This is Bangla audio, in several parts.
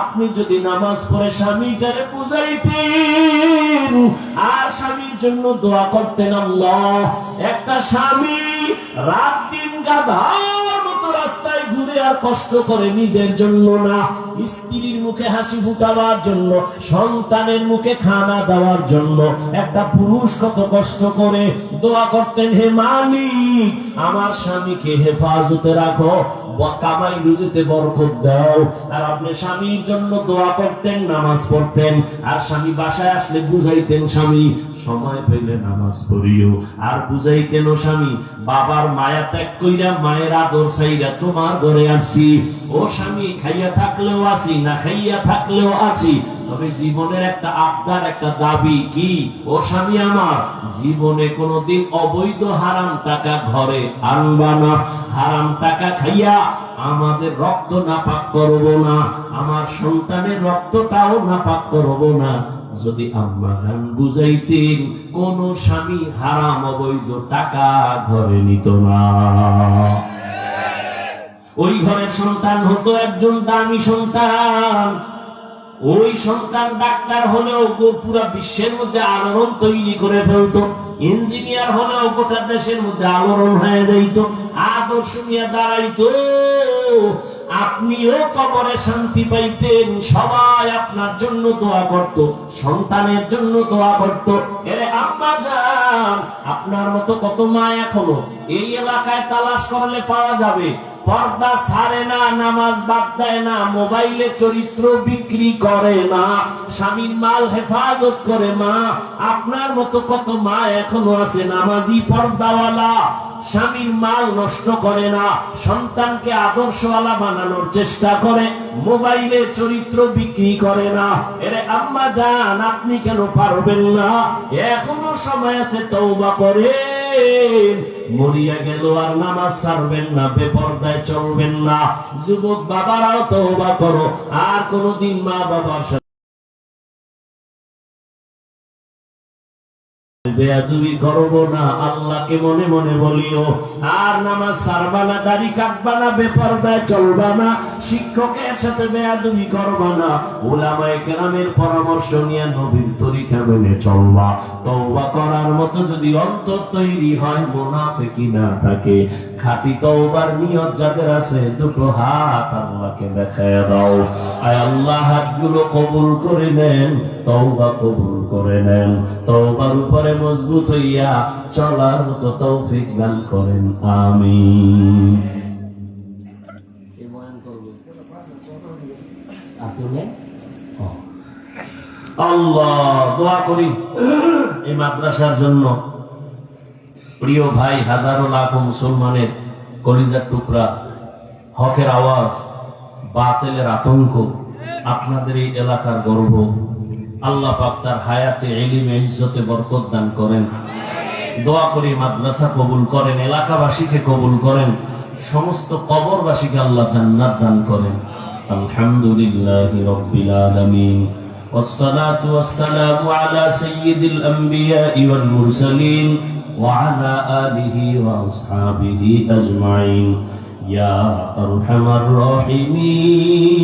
আপনি যদি নামাজ পড়ে স্বামীটারে বুঝাইতেন, আর স্বামীর জন্য দোয়া করতেন আল্লাহ। একটা স্বামী রাত দিন কষ্ট করে নিজের জন্য না, স্ত্রীর মুখে হাসি ফুটাবার জন্য, সন্তানের মুখে খানা দেওয়ার জন্য। একটা পুরুষ কত কষ্ট করে দোয়া করতেন, হে মালিক, আমার স্বামীকে হেফাজতে রাখো। কামাই রুজিতে বরকত দাও। আর আপনি স্বামীর জন্য দোয়া করতেন, নামাজ পড়তেন। আর স্বামী বাসায় আসলে বুঝাইতেন, স্বামী সময় পেলে নামাজ পড়িও। আর বুঝাইতেন ও স্বামী, বাবার মায়া ত্যাগ কইরা মায়ের আদর চাইরা তোমার ঘরে আসছি। ও স্বামী, খাইয়া থাকলেও আছি, না খাইয়া থাকলেও আছি। তবে জীবনের একটা আবদার, একটা দাবি কি? ও স্বামী আমার, জীবনে কোনোদিন অবৈধ হারাম টাকা ঘরে আনবা না। হারাম টাকা খাইয়া আমাদের রক্ত নাপাক করব না। আমার সন্তানের রক্তটাও নাপাক করব না। যদি আম্মা জান বুঝাইতেন, কোন স্বামী হারাম অবৈধ টাকা ঘরে নিত না। ওই ঘরের সন্তান হতো একজন দামি সন্তান। ওই সন্তান ডাক্তার হলেও পুরা বিশ্বের মধ্যে আলোড়ন তৈরি করে ফেলতো, ইঞ্জিনিয়ার হলেও গোটা দেশের মধ্যে আলোড়ন হয়ে যাইত, আদর্শ নিয়ে দাঁড়াইতো। আপনিও কবরে শান্তি পাইতেন। সবাই আপনার জন্য দোয়া করত, সন্তানের জন্য দোয়া করত। এরে আব্বা যান। আপনার মতো কত মা এখনও? এই এলাকায় তালাশ করলে পাওয়া যাবে। পর্দা ছাড়ে না, নামাজ বাদ দেয় না, মোবাইলে চরিত্র বিক্রি করে না, স্বামীর মাল হেফাজত করে মা আপনার মতো কত মা এখনও আছে? নামাজি পর্দাওয়ালা, স্বামীর মাল নষ্ট করে না, সন্তানকে আদর্শওয়ালা বানানোর চেষ্টা করে। মোবাইলে চরিত্র বিক্রি করে না। এরে আম্মা যান আপনি কেন পারবেন না? এখনও সময় আছে তৌবা করে মরিয়া গেল, আর নামাজ ছাড়বেন না, বেপর্দায় চলবেন না। যুবক বাবারাও তওবা করো। আর কোনোদিন মা বাবার সাথে বেয়াদুবি করব না, আল্লাহকে মনে মনে বলিও, আর নামাজ সারবা না, দাড়ি কাটবা না, বেপরদায় চলবা না, শিক্ষকের সাথে বেয়াদুবি করবা না ওলামায়ে কেরামের পরামর্শ নিয়ে নবীর তরিকা মেনে চলবা। তওবা করার মতো যদি অন্তর তৈরি হয় মুনাফিকি না থাকে। খাঁটি তওবার নিয়ত যাদের আছে, দুটো হাত আল্লাহকে দেখায় দাও। আয় আল্লাহ, হাতগুলো কবুল করে নেন, তওবা কবুল করে নেন। তওবার উপরে মজবুত হইয়া চলার মতো তৌফিক দান করেন আমি আল্লাহ দোয়া করি এই মাদ্রাসার জন্য। প্রিয় ভাই হাজারো লাখ মুসলমানের কলিজার টুকরা হকের আওয়াজ বাতেলের আতঙ্ক আপনাদের এই এলাকার গর্ব। আল্লাহ পাক তার হায়াতে এলিমে ইজ্জতে বরকত দান করেন দোয়া করি মাদ্রাসা কবুল করেন এলাকাবাসীকে কবুল করেন সমস্ত কবরবাসীকে আল্লাহ জান্নাত দান করেন আলহামদুলিল্লাহ রব্বিল আলামিন والصلاة والسلام على سيد الأنبياء والمرسلين وعلى آله وأصحابه أجمعين يا أرحم الراحمين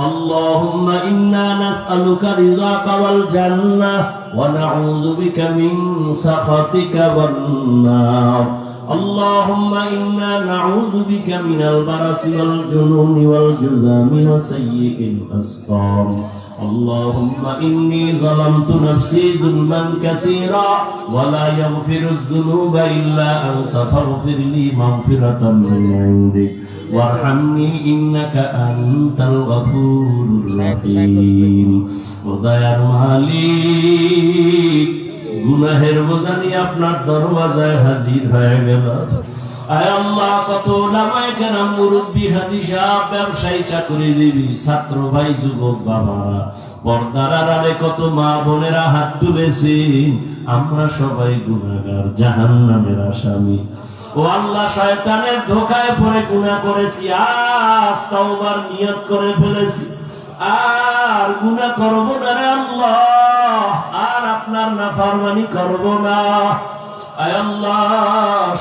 اللهم إنا نسألك رضاك والجنة ونعوذ بك من سخطك والنار. اللهم إنا نعوذ بك من البرص والجنون والجذام وسيء الأسقام. اللهم إني ظلمت نفسي ظلما كثيرا ولا يغفر الذنوب إلا أنت فاغفر لي مغفرة من عندك وارحمني إنك أنت الغفور الرحيم ودير মালিক গুনাহের বোঝা নিয়ে আপনার দরওয়াজায় হাজির হয়ে গেল কত ব্যবসায়ী, চাকরিজীবী, ছাত্র ভাই, যুবক পর্দার আড়ালে কত মা বোনেরা হাত আমরা সবাই গুনাহগার, জাহান্নামের আসামি। ও আল্লাহ, শয়তানের ধোকায় পড়ে গুনাহ করেছি, আজ তওবার নিয়ত করে ফেলেছি। আর গুনাহ করব না রে আল্লাহ, আর আপনার নাফরমানি করব না।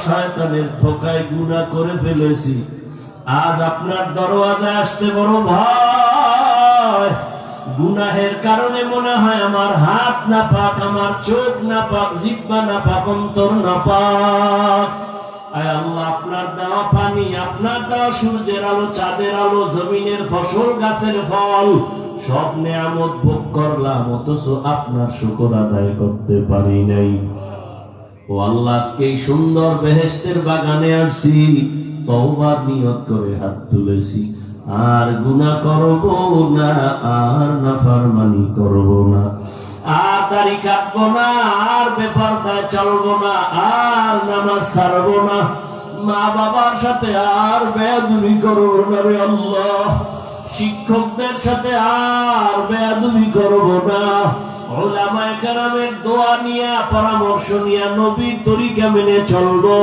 শয়তানের ধোকায় গুনাহ করে ফেলেছি। আজ আপনার দরওয়াজায় আসতে বড় ভয়। গুনাহের কারণে মনে হয় আমার হাত না পাক আমার চোখ না পাক জিব্বা না পাক অন্তর না পাক আয় আল্লাহ, আপনার দেওয়া পানি, আপনার দেওয়া সূর্যের আলো, চাঁদের আলো, জমিনের ফসল, গাছের ফল, সব নেয়ামত ভোগ করলাম, অথচ আপনার শুকর আদায় করতে পারি নাই। ও আল্লাহ, এই সুন্দর বেহেস্তের বাগানে আসছি তওবার নিয়ত করে হাত তুলেছি। আর গুনাহ করব না, আর নাফরমানি করব না। আর দাড়ি কাটবো না, আর বেপরদায় চলবো না, আর নামাজ ছাড়বো না। মা বাবার সাথে আর বেয়াদুবি করব না রে আল্লাহ। শিক্ষকদের সাথে আর বেয়াদুবি করব না। পরামর্শ নিয়া নবীর তরিকা মেনে চলবো।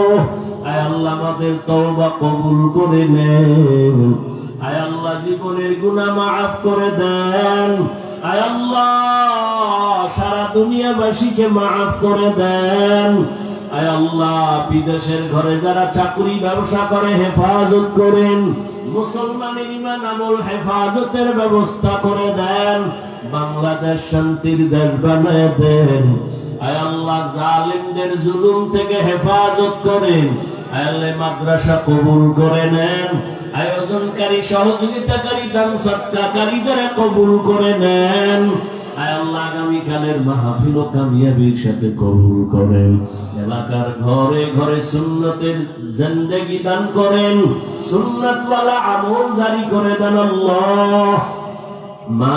আয় আল্লাহ আমাদের তওবা কবুল করে নেন। আয় আল্লাহ জীবনের গুনাহ মাফ করে দেন। আয় আল্লাহ সারা দুনিয়াবাসীকে মাফ করে দেন। আয় আল্লাহ, বিদেশের ঘরে যারা চাকরি ব্যবসা করে, হেফাজত করেন। মুসলমানের ইমান আমল, হেফাজতের ব্যবস্থা করে দেন। বাংলাদেশ শান্তির দেশ বানায় দেন। আয় আল্লাহ, জালিমদের জুলুম থেকে হেফাজত করেন। আয় আল্লাহ মাদ্রাসা কবুল করে নেন। আয়োজনকারী, সহযোগিতাকারী, দান সৎকারীদের কবুল করে নেন। আগামীকালের মাহফিল কামিয়াবির সাথে কবুল করেন। এলাকার ঘরে ঘরে সুন্নতের দান করেন। সুন্নতওয়ালা আমল জারি করে দেন মা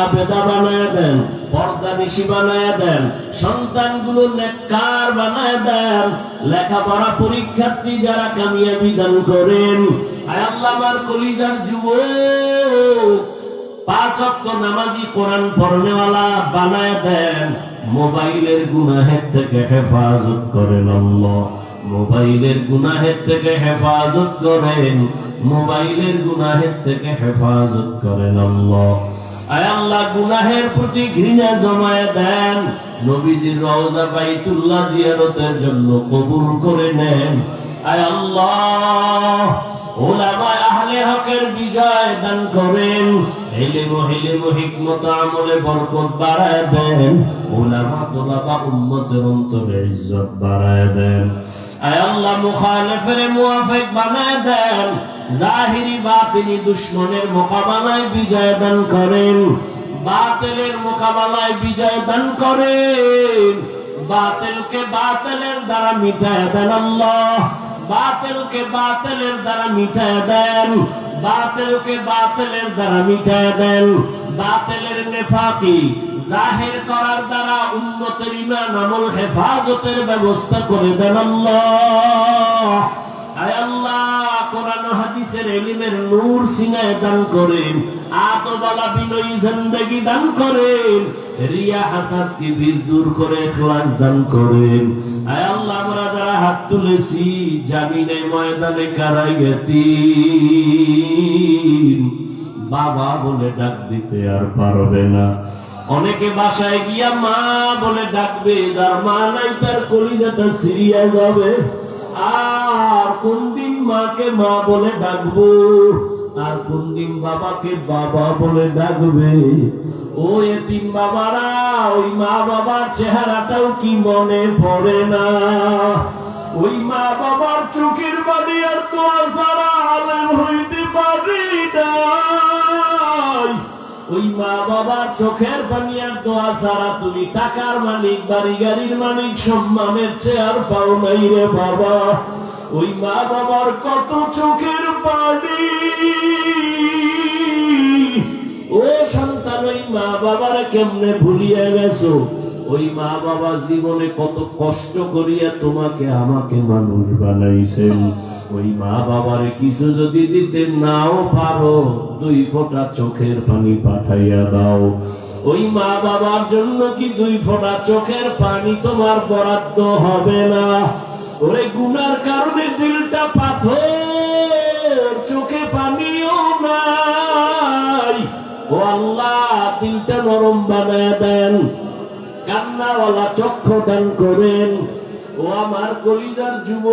আবেদা বানায় দেন, পর্দা বানায় দেন, সন্তানগুলো নেককার বানায় দেন। লেখাপড়া পরীক্ষার্থী যারা কামিয়াবি দান করেন, আয় আল্লাহ আমার কলিজার যুবক পাঁচ অক্ট নামাজি কোরআন পড়নেওয়ালা বানায় দেন, মোবাইলের গুনাহের থেকে হেফাজত করেন মোবাইলের গুনাহের থেকে হেফাজত করেন, মোবাইলের গুনাহের থেকে হেফাজত করেন আল্লাহ, গুনাহের প্রতি ঘৃণা জমায় দেন, নবীজির রওজা বাইতুল্লাহ জিয়ারতের জন্য কবুল করে নেন। আয় আল্লাহ, ওলামায় আহলে হকের বিজয় দান করেন হেলিম হেলিম হিকমত আমলে বরকত বাড়ায় দেন। ওলামা তোলাবা উম্মতের অন্তরে মোকাবেলায় বিজয় দান করেন। বাতিলের মোকাবেলায় বিজয় দান করেন। বাতিলকে বাতিলের দ্বারা মিটায় দেন আল্লাহ। বাতিলকে বাতিলের দ্বারা মিটায় দেন। বাতিলকে বাতিলের দ্বারা মিটায় দেন। বাতিলের নেফাকি জাহির করার দ্বারা উন্নতের ইমান আমল হেফাজতের ব্যবস্থা করে দেন আল্লাহ। আয় আল্লাহ কোরআন হাদিসের এলিমের নূর সিনায় দান করেন আতবালা জিন্দেগি দান করেন, রিয়া হাসাদ কিবির দূর করে ইখলাস দান করেন। আয় আল্লাহ, আমরা যারা হাত তুলেছি ময়দানে বাবা বলে ডাক দিতে আর পারবে না। অনেকে বাসায় গিয়া মা বলে ডাকবে, যার মা নাই তার কলিজাটা সিরিয়া যাবে। আর কোন দিন মাকে মা বলে ডাকবো? আর কোন দিন বাবাকে বাবা বলে ডাকবে? ও এতিম বাবারা, ওই মা বাবার চেহারাটাও কি মনে পড়ে না? ওই মা বাবার চোখের বাড়ি আর সারা আলেম হইতে পারি নাই। ওই মা বাবার চোখের পানি আর দোয়া সারা, তুমি টাকার মালিক বাড়ি গাড়ির মালিক, সম্মানের চেয়ার পাও নাই রে বাবা। ওই মা বাবার কত চোখের পানি। ও সন্তান, ওই মা বাবার কেমনে ভুলিয়ে গেছো? ওই মা বাবা জীবনে কত কষ্ট করিয়া তোমাকে আমাকে মানুষ বানাইছেন। ওই মা বাবারে কিছু যদি দিতে নাও পারো, দুই ফোঁটা চোখের পানি পাঠাইয়া দাও। ওই মা বাবার জন্য কি দুই ফোঁটা চোখের পানি তোমার বরাদ্দ হবে না? ওরে গুনার কারণে দিলটা পাথর, চোখে পানিও নাই। ও আল্লাহ, দিলটা নরম বানায় দেন, কান্নাওয়ালা চক্ষু দান করেন। ও আমার কলিজার যুব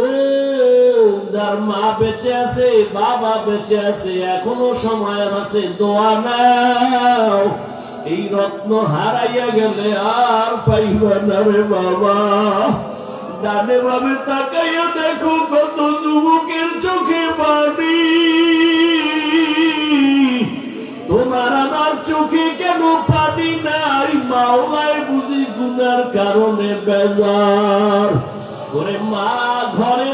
যার মা বেঁচে আছে, বাবা বেঁচে আছে, এখনও সময় আছে, দোয়া নাও। এই রত্ন হারাইয়া গেলে আর পাইবা না রে বাবা। ডানে ভাবে তাকাইয়া দেখো কত যুবকের চোখে পাবি তোমার আমার চোখে কেন পানি নাই? মাওলায় বুঝি গুনার কারণে বেজার। ওরে মা, ঘরে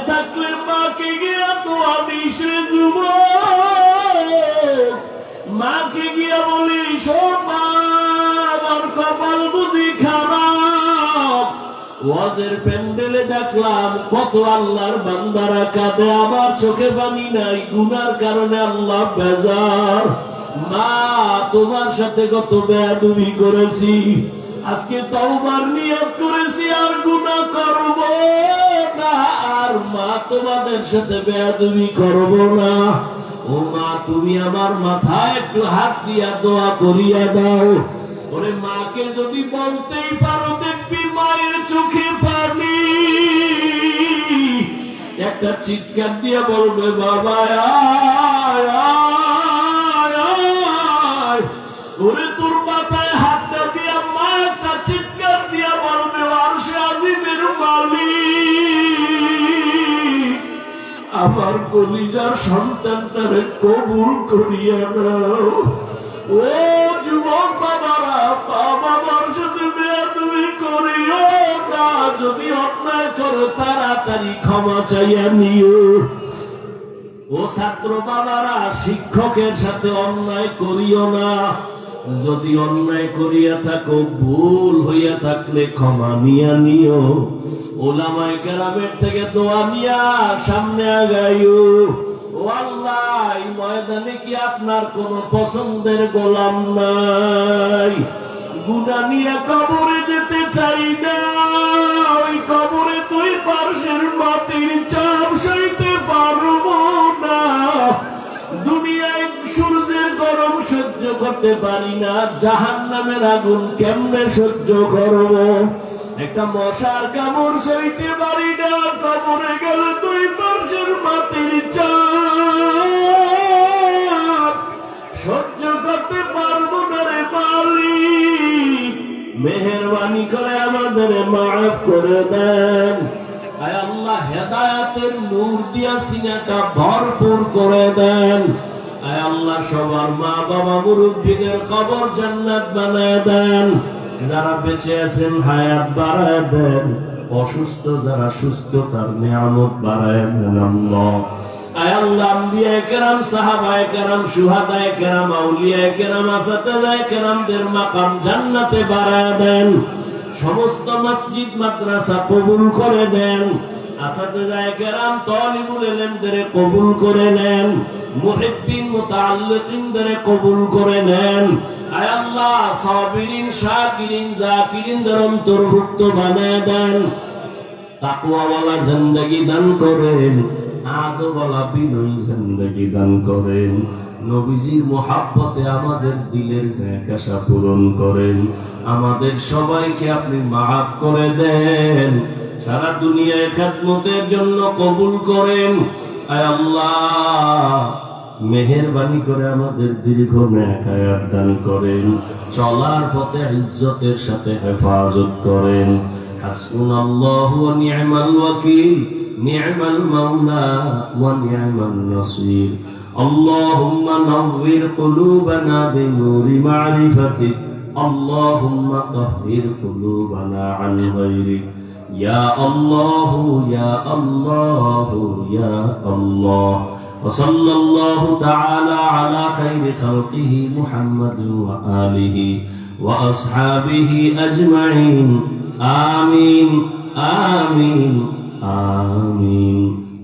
ওয়াজের প্যান্ডেলে দেখলাম, কত আল্লাহর বান্দারা কাঁদে, আমার চোখে পানি নাই, গুনার কারণে আল্লাহ বেজার। মা, তোমার সাথে কত বেয়াদুবি করেছি, আজকে তওবার নিয়ত করেছি, আর গুনাহ করব না। আর মা, তোমাদের সাথে বেয়াদুবি করব না। ও মা, তুমি আমার মাথায় একটু হাত দিয়া দোয়া করিয়া দাও। ওরে মাকে যদি বলতেই পারো, দেখবি মায়ের চোখে পানি। একটা চিৎকার দিয়ে বলবে, বাবা। ওরে তোর মাথায় হাতটা দিয়া মা একটা চিৎকার দিয়া বলবে আরশে আজিমের মালিক। আমার কলিজার সন্তানটারে কবুল করিয়া নাও। ও যদি অন্যায় করো তাড়াতাড়ি ক্ষমা চাইয়া নিও। ও ছাত্র বাবারা, শিক্ষকের সাথে অন্যায় করিও না। যদি অন্যায় করিয়া থাকো, ভুল হইয়া থাকলে ক্ষমা নিয়া নিও। ওলামায় কেরামের থেকে দোয়া নিয়া সামনে আগাইও। ও আল্লাহ ময়দানে কি আপনার কোন পছন্দের গোলাম নাই? গুনা নিয়া কবরে যেতে চাই না। পার্শ্বের মাটির চাপ সইতে পারব না। দুনিয়ায় সূর্যের গরম সহ্য করতে পারি না জাহান নামের আগুন কেমনে সহ্য করব? একটা মশার কামড় সইতে পারি না, কবরে গেলে দুই পার্শ্বের মাটির চাপ। সহ্য করতে পারব না রে মালিক, মেহরবানি করে আমাদের মাফ করে দেন। হেদায়াতের নূর দিয়া সিনাটা ভরপুর করে দেন। আয় আল্লাহ, সবার মা বাবা মুরব্বীদের কবর জান্নাত বানায় দেন। যারা বেঁচে আছেন, হায়াত বাড়ায় দেন। অসুস্থ যারা সুস্থ, তার নিয়ামত বাড়ায় দেন আল্লাহ। আয় আল্লাহ, আম্বিয়ায়ে কেরাম, সাহাবায়ে কেরাম শুহাদায়ে কেরাম, আউলিয়ায়ে কেরাম আসাতাজায়ে কেরামদের মাকাম জান্নাতে বাড়ায় দেন। সমস্ত মসজিদ মাদ্রাসা কবুল করে তালিবুল ইলমদের কবুল করে নেন। মুহিব্বিন কবুল করে নেন। অন্তর্ভুক্ত বানায় দেন। তাকুয়াওয়ালা জিন্দগি দান করেন আদওয়ালা বিনয়ী জিন্দগি দান করেন। নবীজির মোহাব্বতে আমাদের দিলের ন্যাকাশা পূরণ করেন। আমাদের সবাইকে আপনি মাফ করে দেন। সারা দুনিয়ায় খেদমতের জন্য কবুল করেন। আল্লাহ, মেহরবানি করে আমাদের দীর্ঘ ন্যাকায়াত দান করেন। চলার পথে ইজ্জতের সাথে হেফাজত করেন। হাসবুনাল্লাহু ওয়া নি'মাল ওয়াকিল নি'মাল মাওলা ও নি'মান নাসির। اللهم نور قلوبنا بنور معرفتك. اللهم طهر قلوبنا عن غيرك. يا الله يا الله يا الله. وصلى الله تعالى على خير خلقه محمد وآله وأصحابه أجمعين. آمين آمين آمين.